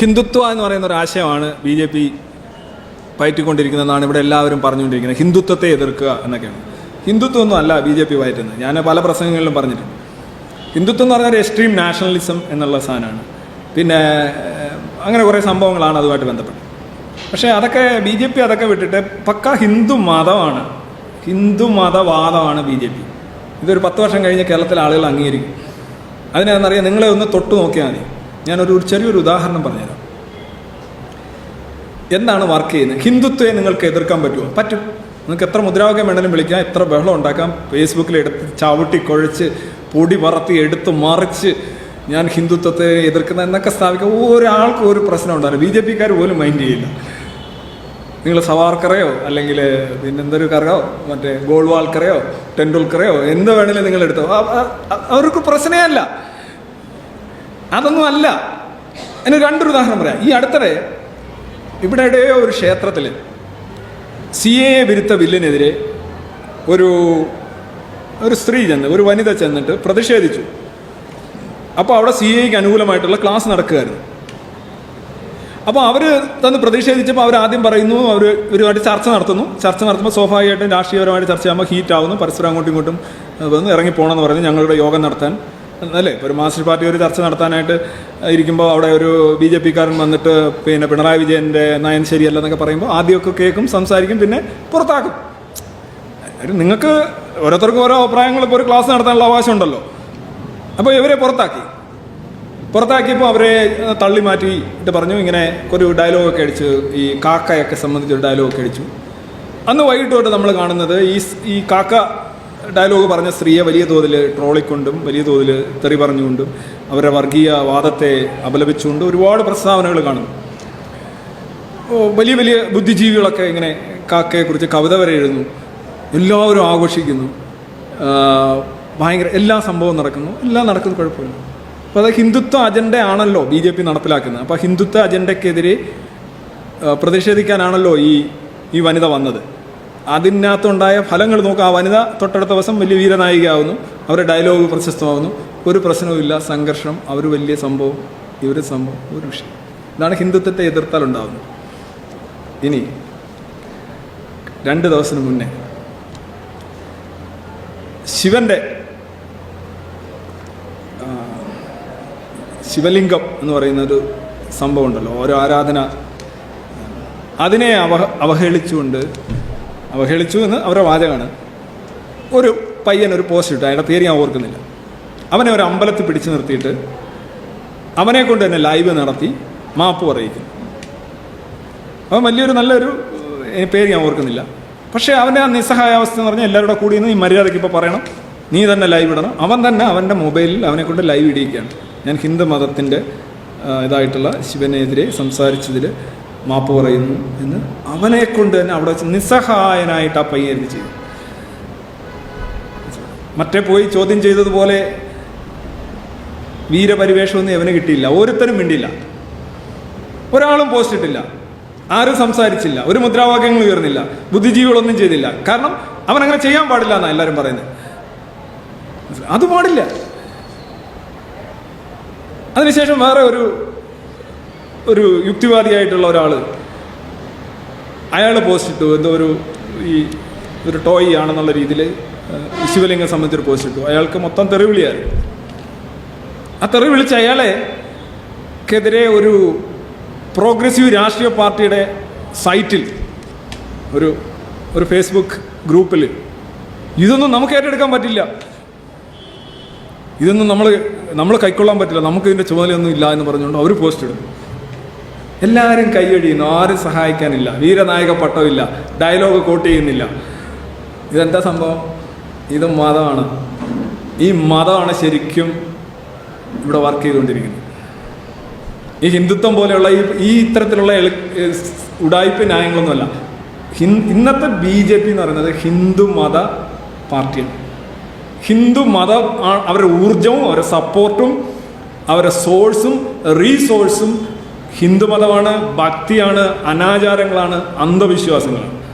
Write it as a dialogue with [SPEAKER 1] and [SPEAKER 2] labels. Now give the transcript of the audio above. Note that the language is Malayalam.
[SPEAKER 1] ഹിന്ദുത്വ എന്ന് പറയുന്ന ഒരു ആശയമാണ് ബി ജെ പി പയറ്റിക്കൊണ്ടിരിക്കുന്നതെന്നാണ് ഇവിടെ എല്ലാവരും പറഞ്ഞുകൊണ്ടിരിക്കുന്നത്. ഹിന്ദുത്വത്തെ എതിർക്കുക എന്നൊക്കെയാണ്. ഹിന്ദുത്വം ഒന്നും അല്ല ബി ജെ പി പയറ്റുന്നത്. ഞാൻ പല പ്രസംഗങ്ങളിലും പറഞ്ഞിട്ടുണ്ട്. ഹിന്ദുത്വം എന്ന് പറഞ്ഞാൽ ഒരു എക്സ്ട്രീം നാഷണലിസം എന്നുള്ള സാധനമാണ്. പിന്നെ അങ്ങനെ കുറേ സംഭവങ്ങളാണ് അതുമായിട്ട് ബന്ധപ്പെട്ട് പക്ഷേ അതൊക്കെ ബി ജെ പി അതൊക്കെ വിട്ടിട്ട് പക്ക ഹിന്ദു മതമാണ്. ഹിന്ദു മതവാദമാണ് ബി ജെ പി. ഇതൊരു പത്ത് വർഷം കഴിഞ്ഞ് കേരളത്തിലെ ആളുകൾ അംഗീകരിക്കും. അതിനെന്നറിയാം നിങ്ങളെ ഒന്ന് തൊട്ടു നോക്കിയാൽ മതി. ഞാനൊരു ചെറിയൊരു ഉദാഹരണം പറഞ്ഞുതരാം. എന്താണ് വർക്ക് ചെയ്യുന്നത്? ഹിന്ദുത്വയെ നിങ്ങൾക്ക് എതിർക്കാൻ പറ്റുമോ? പറ്റും. നിങ്ങൾക്ക് എത്ര മുദ്രാവാക്യം വേണമെങ്കിലും വിളിക്കാം എത്ര ബഹളം ഉണ്ടാക്കാം. ഫേസ്ബുക്കിൽ എടുത്ത് ചവിട്ടി കുഴച്ച് പൊടി പറത്തി എടുത്ത് മറിച്ച് ഞാൻ ഹിന്ദുത്വത്തെ എതിർക്കുന്ന എന്നൊക്കെ സ്ഥാപിക്കാം ഒരാൾക്കും ഒരു പ്രശ്നം ഉണ്ടാവില്ല. ബി ജെ പിക്കാർ പോലും മൈൻഡ് ചെയ്യില്ല. നിങ്ങൾ സവാർക്കറയോ അല്ലെങ്കിൽ പിന്നെ എന്തൊരു കറയോ മറ്റേ ഗോൾവാൾക്കറയോ ടെണ്ടുൽക്കറയോ എന്ത് വേണമെങ്കിലും നിങ്ങൾ എടുത്തോ അവർക്ക് പ്രശ്നമേ അല്ല. അതൊന്നും അല്ല അതിന് രണ്ടൊരു ഉദാഹരണം പറയാം. ഈ അടുത്തിടെ ഇവിടെ ഇടയോ ഒരു ക്ഷേത്രത്തിൽ സി എ വിരുദ്ധ ബില്ലിനെതിരെ ഒരു ഒരു സ്ത്രീ ചെന്ന് ഒരു വനിത ചെന്നിട്ട് പ്രതിഷേധിച്ചു. അപ്പോൾ അവിടെ സി എക്ക് അനുകൂലമായിട്ടുള്ള ക്ലാസ് നടക്കുകയായിരുന്നു. അപ്പോൾ അവർ തന്ന് പ്രതിഷേധിച്ചപ്പോൾ അവർ ആദ്യം പറയുന്നു അവർ ഒരുപാട് ചർച്ച നടത്തുന്നു. ചർച്ച നടത്തുമ്പോൾ സ്വാഭാവികമായിട്ടും രാഷ്ട്രീയപരമായിട്ട് ചർച്ച ചെയ്യുമ്പോൾ ഹീറ്റ് ആവുന്നു പരസ്പരം അങ്ങോട്ടും ഇങ്ങോട്ടും വന്ന് ഇറങ്ങി പോകണമെന്ന് പറഞ്ഞ് ഞങ്ങളുടെ യോഗം നടത്താൻ അല്ലേ? ഒരു മാസ്റ്റർ പാർട്ടി ഒരു ചർച്ച നടത്താനായിട്ട് ഇരിക്കുമ്പോൾ അവിടെ ഒരു ബി ജെ പിക്കാരൻ വന്നിട്ട് പിന്നെ പിണറായി വിജയന്റെ നയൻ ശരിയല്ല എന്നൊക്കെ പറയുമ്പോൾ ആദ്യമൊക്കെ കേൾക്കും സംസാരിക്കും പിന്നെ പുറത്താക്കും. നിങ്ങൾക്ക് ഓരോരുത്തർക്കും ഓരോ അഭിപ്രായങ്ങൾ ഇപ്പോൾ ഒരു ക്ലാസ് നടത്താനുള്ള അവകാശം ഉണ്ടല്ലോ. അപ്പോൾ ഇവരെ പുറത്താക്കി. പുറത്താക്കിയപ്പോൾ അവരെ തള്ളി മാറ്റി ഇത് പറഞ്ഞു ഇങ്ങനെ ഒരു ഡയലോഗൊക്കെ അടിച്ച് ഈ കാക്കയൊക്കെ സംബന്ധിച്ചൊരു ഡയലോഗൊക്കെ അടിച്ചു. അന്ന് വൈകിട്ട് തൊട്ട് നമ്മൾ കാണുന്നത് ഈ ഈ കാക്ക ഡയലോഗ് പറഞ്ഞ സ്ത്രീയെ വലിയ തോതിൽ ട്രോളിക്കൊണ്ടും വലിയ തോതിൽ തെറി പറഞ്ഞുകൊണ്ടും അവരുടെ വർഗീയ വാദത്തെ അപലപിച്ചുകൊണ്ടും ഒരുപാട് പ്രസ്താവനകൾ കാണുന്നു. വലിയ വലിയ ബുദ്ധിജീവികളൊക്കെ ഇങ്ങനെ കാക്കയെക്കുറിച്ച് കവിത വരെ എഴുതുന്നു. എല്ലാവരും ആഘോഷിക്കുന്നു. ഭയങ്കര എല്ലാ സംഭവവും നടക്കുന്നു. എല്ലാം നടക്കുന്നു കുഴപ്പമില്ല. അപ്പോൾ അത് ഹിന്ദുത്വ അജണ്ട ആണല്ലോ ബി ജെ പി നടപ്പിലാക്കുന്നത്. അപ്പോൾ ഹിന്ദുത്വ അജണ്ടയ്ക്കെതിരെ പ്രതിഷേധിക്കാനാണല്ലോ ഈ ഈ വനിത വന്നത്. അതിനകത്തുണ്ടായ ഫലങ്ങൾ നോക്കുക ആ വനിത തൊട്ടടുത്ത ദിവസം വലിയ വീരനായികയാവുന്നു. അവരുടെ ഡയലോഗ് പ്രശസ്തമാവുന്നു. ഒരു പ്രശ്നവുമില്ല സംഘർഷം. അവർ വലിയ സംഭവം. ഇവർ സംഭവം. ഒരു വിഷയം. ഇതാണ് ഹിന്ദുത്വത്തെ എതിർത്താൽ ഉണ്ടാകുന്നത് ഇനി രണ്ട് ദിവസത്തിന് മുന്നേ. ശിവന്റെ ശിവലിംഗം എന്ന് പറയുന്ന ഒരു സംഭവം ഉണ്ടല്ലോ. ഓരോ ആരാധന. അതിനെ അവഹ അവഹേളിച്ചുകൊണ്ട് അവഹേളിച്ചു എന്ന് അവരുടെ വാചകമാണ്. ഒരു പയ്യൻ ഒരു പോസ്റ്റ് ഇട്ടു അയാളുടെ പേര് ഞാൻ ഓർക്കുന്നില്ല. അവനെ ഒരു അമ്പലത്തിൽ പിടിച്ചു നിർത്തിയിട്ട് അവനെ കൊണ്ട് തന്നെ ലൈവ് നടത്തി മാപ്പ് പറയിക്കുന്നു അവൻ വലിയൊരു നല്ലൊരു പേര് ഞാൻ ഓർക്കുന്നില്ല. പക്ഷേ അവന്റെ ആ നിസ്സഹായാവസ്ഥ എന്ന് പറഞ്ഞാൽ എല്ലാവരുടെ കൂടി നിന്ന് ഈ മര്യാദയ്ക്ക് ഇപ്പോൾ പറയണം. നീ തന്നെ ലൈവ് ഇടണം. അവൻ തന്നെ അവന്റെ മൊബൈലിൽ അവനെ കൊണ്ട് ലൈവ് ഇടിയിക്കുകയാണ്. ഞാൻ ഹിന്ദു മതത്തിന്റെ ഇതായിട്ടുള്ള ശിവനെതിരെ സംസാരിച്ചതിൽ മാപ്പ് പറയുന്നു എന്ന് അവനെ കൊണ്ട് തന്നെ അവിടെ നിസ്സഹായനായിട്ട് ആ പയ്യൻ ചെയ്തു? മറ്റേ പോയി ചോദ്യം ചെയ്തതുപോലെ വീരപരിവേഷമൊന്നും അവന് കിട്ടിയില്ല. ഓരോരുത്തരും മിണ്ടില്ല ഒരാളും പോസ്റ്റ് ഇട്ടില്ല. ആരും സംസാരിച്ചില്ല. ഒരു മുദ്രാവാക്യങ്ങൾ ഉയർന്നില്ല. ബുദ്ധിജീവികളൊന്നും ചെയ്തില്ല. കാരണം അവൻ അങ്ങനെ ചെയ്യാൻ പാടില്ല എന്നാണ് എല്ലാവരും പറയുന്നത്. അത് പാടില്ല. അതിനുശേഷം വേറെ ഒരു ഒരു യുക്തിവാദിയായിട്ടുള്ള ഒരാൾ അയാൾ പോസ്റ്റ് ഇട്ടു. എന്തോ ഒരു ഈ ഒരു ടോയ് ആണെന്നുള്ള രീതിയിൽ ശിവലിംഗം സംബന്ധിച്ചൊരു പോസ്റ്റ് ഇട്ടു. അയാൾക്ക് മൊത്തം തെറിവിളിയായിരുന്നു ആ തെറി വിളിച്ച അയാളെ ക്കെതിരെ ഒരു പ്രോഗ്രസീവ് രാഷ്ട്രീയ പാർട്ടിയുടെ സൈറ്റിൽ ഒരു ഒരു ഫേസ്ബുക്ക് ഗ്രൂപ്പിൽ ഇതൊന്നും നമുക്ക് ഏറ്റെടുക്കാൻ പറ്റില്ല. ഇതൊന്നും നമ്മൾ നമ്മൾ കൈക്കൊള്ളാൻ പറ്റില്ല. നമുക്ക് ഇതിന്റെ ചുമതലയൊന്നും ഇല്ല എന്ന് പറഞ്ഞുകൊണ്ട് അവർ പോസ്റ്റ് ഇടും എല്ലാവരും കൈയടിയുന്നു ആരും സഹായിക്കാനില്ല വീരനായക പട്ടമില്ല ഡയലോഗ് കോട്ട് ചെയ്യുന്നില്ല. ഇതെന്താ സംഭവം? ഇത് മതമാണ്. ഈ മതമാണ് ശരിക്കും ഇവിടെ വർക്ക് ചെയ്തുകൊണ്ടിരിക്കുന്നത്. ഈ ഹിന്ദുത്വം പോലെയുള്ള ഈ ഈ ഇത്തരത്തിലുള്ള ഉടായ്പ ന്യായങ്ങളൊന്നുമല്ല. ഹിൻ ഇന്നത്തെ ബി ജെ പി എന്ന് പറയുന്നത് ഹിന്ദു മത പാർട്ടിയാണ്. ഹിന്ദു മതം അവരുടെ ഊർജവും അവരുടെ സപ്പോർട്ടും അവരുടെ സോഴ്സും റീസോഴ്സും ഹിന്ദു മതമാണ് ഭക്തിയാണ് അനാചാരങ്ങളാണ് അന്ധവിശ്വാസങ്ങളാണ്